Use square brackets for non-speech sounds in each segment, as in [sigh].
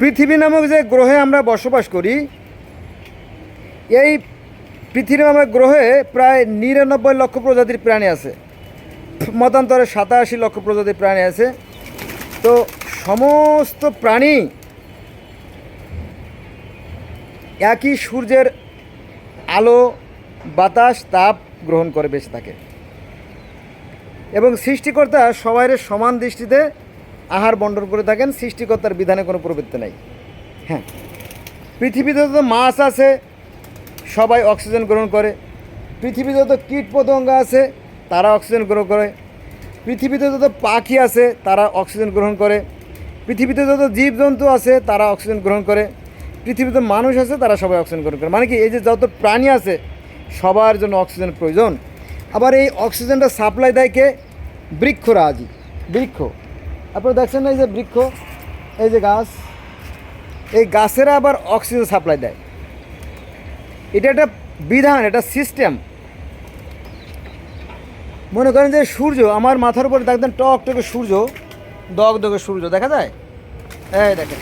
পৃথিবী নামক যে গ্রহে আমরা বসবাস করি, এই পৃথিবী নামক গ্রহে প্রায় নিরানব্বই লক্ষ প্রজাতির প্রাণী আছে। মতান্তরে সাতাশি লক্ষ প্রজাতির প্রাণী আছে। তো সমস্ত প্রাণী একই সূর্যের আলো, বাতাস, তাপ গ্রহণ করে বেঁচে থাকে। এবং সৃষ্টিকর্তা সবাই সমান দৃষ্টিতে আহার বন্টন করে থাকেন, সৃষ্টিকর্তার বিধানে কোনো প্রবৃত্তি নেই। হ্যাঁ। পৃথিবীতে যত মাছ আছে, সবাই অক্সিজেন গ্রহণ করে। পৃথিবীতে যত কীট পতঙ্গ আছে, তারা অক্সিজেন গ্রহণ করে। পৃথিবীতে যত পাখি আছে, তারা অক্সিজেন গ্রহণ করে। পৃথিবীতে যত জীবজন্তু আছে, তারা অক্সিজেন গ্রহণ করে। পৃথিবীতে মানুষ আছে, তারা সবাই অক্সিজেন গ্রহণ করে। মানে কি, এই যে যত প্রাণী আছে, সবার জন্য অক্সিজেন প্রয়োজন। আবার এই অক্সিজেনটা সাপ্লাই দেয় কে? বৃক্ষরাজি। বৃক্ষ। আপনারা দেখছেন না এই যে বৃক্ষ, এই যে গাছ, এই গাছেরা আবার অক্সিজেন সাপ্লাই দেয়। এটা একটা বিধান, এটা সিস্টেম মনে করেন যে সূর্য, আমার মাথার উপরে দেখবেন টক টকে সূর্য, দগ দগে সূর্য, দেখা যায়? এই দেখেন।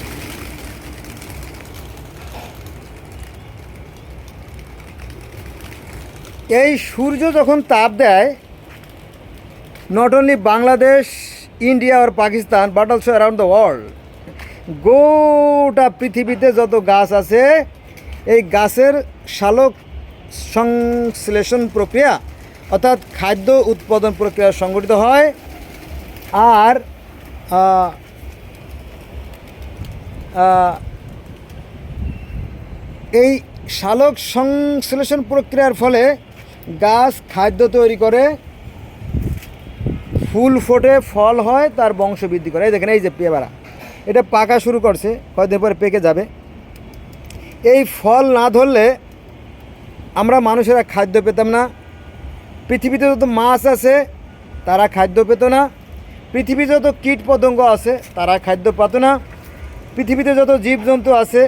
এই সূর্য যখন তাপ দেয় not only Bangladesh India R Pakistan but also around the world গোটা পৃথিবীতে যত গাছ আছে, এই গাছের শালক সংশ্লেষণ প্রক্রিয়া, অর্থাৎ খাদ্য উৎপাদন প্রক্রিয়া সংগঠিত হয়। আর এই শালক সংশ্লেষণ প্রক্রিয়ার ফলে গাছ খাদ্য তৈরি করে ফুল ফোটে, ফল হয়, তার বংশ বৃদ্ধি করে। এই দেখেন, এই যে পেয়ারা এটা পাকা শুরু করছে, কয়েকদিন পরে পেকে যাবে। এই ফল না ধরলে আমরা মানুষেরা খাদ্য পেতাম না। পৃথিবীতে যত মাছ আছে, তারা খাদ্য পেত না। পৃথিবীতে যত কীট পতঙ্গ আছে, তারা খাদ্য পেত না। পৃথিবীতে যত জীবজন্তু আছে,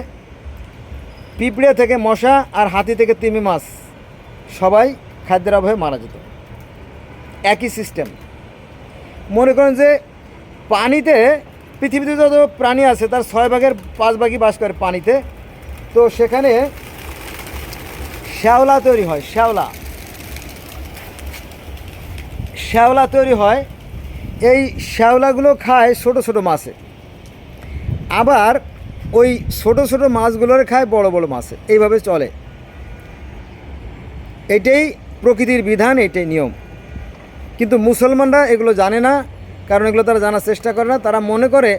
পিঁপড়ে থেকে মশা আর হাতি থেকে তিমি মাছ, সবাই খাদ্যের অভাবে মারা যেত। একই সিস্টেম মনে করেন যে পানিতে পৃথিবীতে যত প্রাণী আছে, তার ছয় ভাগের পাঁচ ভাগই বাস করে পানিতে। তো সেখানে শ্যাওলা তৈরি হয়, শ্যাওলা। শ্যাওলা তৈরি হয়, এই শ্যাওলাগুলো খায় ছোট ছোট মাছে। আবার ওই ছোট ছোট মাছগুলোর খায় বড় বড় মাছে, এইভাবে চলে। এটাই প্রকৃতির বিধান, এটাই নিয়ম। কিন্তু মুসলমানরা এগুলো জানে না, কারণ এগুলো তারা জানার চেষ্টা করে না। তারা মনে করে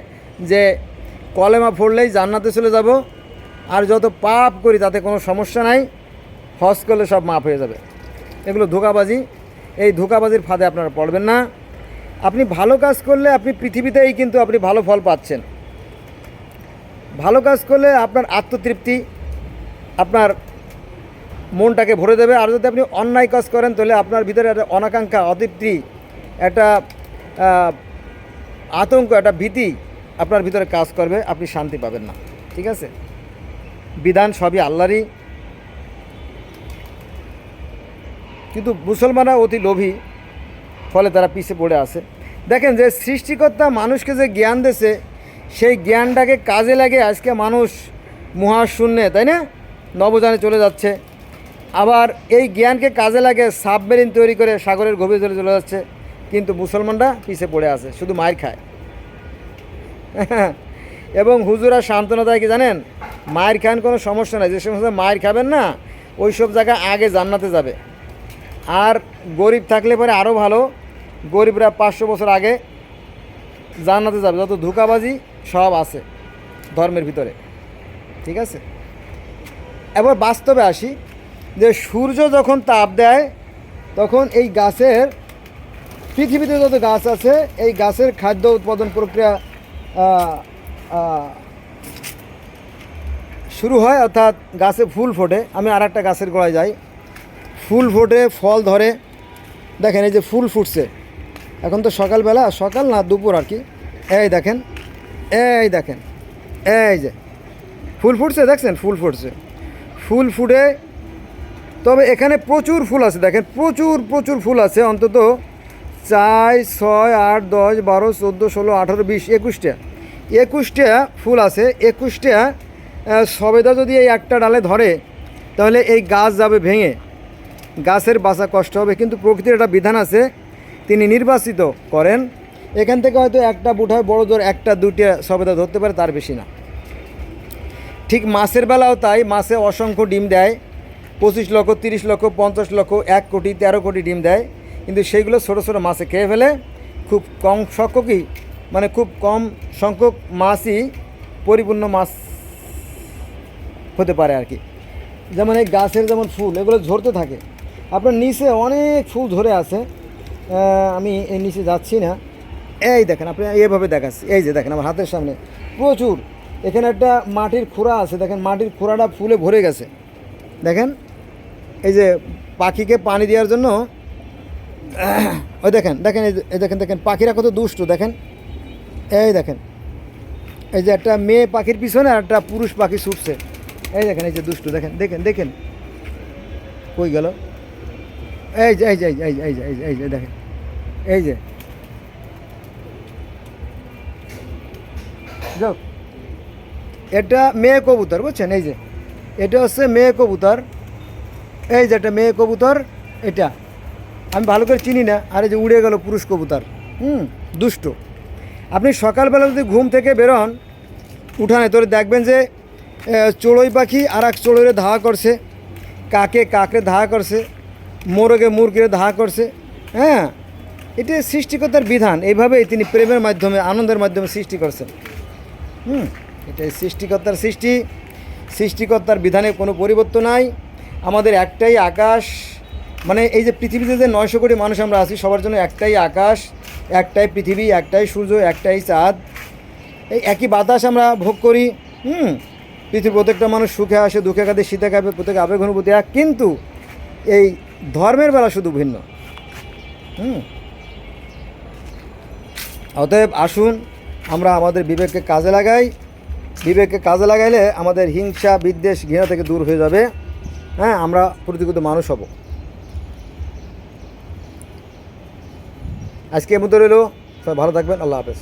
যে কলেমা পড়লেই জান্নাতে চলে যাব, আর যত পাপ করি তাতে কোনো সমস্যা নাই, হজ করলে সব মাফ হয়ে যাবে। এগুলো ধোকাবাজি। এই ধোকাবাজির ফাঁদে আপনারা পড়বেন না। আপনি ভালো কাজ করলে আপনি পৃথিবীতেই কিন্তু আপনি ভালো ফল পাচ্ছেন। ভালো কাজ করলে আপনার আত্মতৃপ্তি, আপনার মনটাকে ভরে দেবে। আর যদি আপনি অন্যায় কাজ করেন, তাহলে আপনার ভিতরে একটা অনাকাঙ্ক্ষা, অতৃপ্তি, একটা আতঙ্ক, একটা ভীতি আপনার ভিতরে কাজ করবে। আপনি শান্তি পাবেন না। ঠিক আছে? বিধান সবই আল্লাহরই। কিন্তু মুসলমানরা অতি লোভী, ফলে তারা পিছিয়ে পড়ে আছে। দেখেন যে সৃষ্টিকর্তা মানুষকে যে জ্ঞান দিয়েছে, সেই জ্ঞানটাকে কাজে লাগে আজকে মানুষ মহাশূন্যে, তাই না? নবজানে চলে যাচ্ছে। আবার এই জ্ঞানকে কাজে লাগে সাবমেরিন তৈরি করে সাগরের গভীর জলে চলে যাচ্ছে। কিন্তু মুসলমানরা পিছিয়ে পড়ে আছে, শুধু মায়ের খায়। [laughs] এবং হুজুরা সান্ত্বনা দেয় কি জানেন? মায়ের খান কোনো সমস্যা নাই, যে সমস্ত মায়ের খাবেন না, ওই সব জায়গায় আগে জান্নাতে যাবে। আর গরিব থাকলে পরে আরও ভালো, গরিবরা পাঁচশো বছর আগে জান্নাতে যাবে, যত ধোকাবাজি সব আছে ধর্মের ভিতরে। ঠিক আছে? এবার বাস্তবে আসি। যে সূর্য যখন তাপ দেয়, তখন এই গাছের, পৃথিবীতে যত গাছ আছে, এই গাছের খাদ্য উৎপাদন প্রক্রিয়া শুরু হয়, অর্থাৎ গাছে ফুল ফোটে। আমি আর একটা গাছের গোড়ায় যাই। ফুল ফোটে, ফল ধরে। দেখেন, এই যে ফুল ফুটছে। এখন তো সকালবেলা, সকাল না দুপুর আর কি? এই দেখেন এই দেখেন, এই যে। ফুল ফুটছে, দেখছেন? ফুল ফুটছে। ফুল ফুটে তবে এখানে প্রচুর ফুল আছে, দেখেন, প্রচুর প্রচুর ফুল আছে, অন্তত চার, ছয়, আট, দশ, বারো, চোদ্দ, ষোলো, আঠারো, বিশ, একুশটা। একুশটা ফুল আছে, একুশটা সবেদা যদি এই একটা ডালে ধরে, তাহলে এই গাছ যাবে ভেঙে। গাছের বাঁচা কষ্ট হবে, কিন্তু প্রকৃতির একটা বিধান আছে, তিনি নির্বাচিত করেন। এখান থেকে হয়তো একটা বুঠায় বড় জোর একটা, দুইটা সবেদা ধরতে পারে, তার বেশি না। ঠিক মাছের বেলাও তাই, মাছে অসংখ্য ডিম দেয়। পঁচিশ লক্ষ, তিরিশ লক্ষ, পঞ্চাশ লক্ষ, এক কোটি, তেরো কোটি ডিম দেয়। কিন্তু সেইগুলো ছোটো ছোটো মাছে খেয়ে ফেলে খুব কম সংখ্যকই মানে খুব কম সংখ্যক মাছই পরিপূর্ণ মাছ হতে পারে আর কি। যেমন এই গাছের যেমন ফুল, এগুলো ঝরতে থাকে। আপনার নিচে অনেক ফুল ধরে আছে। আমি এই নিচে যাচ্ছি না। এই দেখেন, আপনি এভাবে দেখাচ্ছি। এই যে দেখেন, আমার হাতের সামনে। প্রচুর। এখানে একটা মাটির খোঁড়া আছে, দেখেন, মাটির খোঁড়াটা ফুলে ভরে গেছে। দেখেন এই যে পাখিকে পানি দেওয়ার জন্য, ওই দেখেন দেখেন এই দেখেন দেখেন, পাখিরা কত দুষ্ট, দেখেন। এই দেখেন, এই যে একটা মেয়ে পাখির পিছনে আর একটা পুরুষ পাখি ছুটছে। এই দেখেন, এই যে দুষ্টু, দেখেন দেখেন দেখেন। কই গেল? এই যে এই যে এই যে এই যে এই যে এই যে দেখেন। এই যে। এটা মেয়ে কবুতর, বুঝছেন? এই যে। এটা হচ্ছে মেয়ে কবুতর। এই যে একটা মেয়ে কবুতর, এটা। আমি ভালো করে চিনি না, আর এই যে উড়ে গেল পুরুষ কবুতর। হুম, দুষ্ট। আপনি সকালবেলা যদি ঘুম থেকে বেরোন উঠানে তোরে দেখবেন যে চড়ুই পাখি আর এক চড়ুইরে ধাওয়া করছে। কাকে কাকরে ধাওয়া করছে, মোরগে মুরগিরে ধাওয়া করছে। হ্যাঁ এটা সৃষ্টিকর্তার বিধান। এইভাবেই তিনি প্রেমের মাধ্যমে, আনন্দের মাধ্যমে সৃষ্টি করছেন। হুম, এটাই সৃষ্টিকর্তার সৃষ্টি। সৃষ্টিকর্তার বিধানে কোনো পরিবর্তন নাই। আমাদের একটাই আকাশ মানে এই যে পৃথিবীতে যে নয়শো কোটি মানুষ আমরা আছি, সবার জন্য একটাই আকাশ, একটাই পৃথিবী, একটাই সূর্য, একটাই চাঁদ। এই একই বাতাস আমরা ভোগ করি, হুম? পৃথিবীর প্রত্যেকটা মানুষ সুখে আসে, দুঃখে কাঁদে, শীতে কাঁপে প্রত্যেক আবেগ, অনুভূতি এক, কিন্তু এই ধর্মের বেলা শুধু ভিন্ন, হুম? অতএব আসুন, আমরা আমাদের বিবেককে কাজে লাগাই। বিবেককে কাজে লাগাইলে আমাদের হিংসা, বিদ্বেষ, ঘৃণা থেকে দূর হয়ে যাবে। হ্যাঁ আমরা প্রতিগত মানুষ হব। আজকে এর মধ্যে রইল সবাই ভালো থাকবেন আল্লাহ হাফেজ।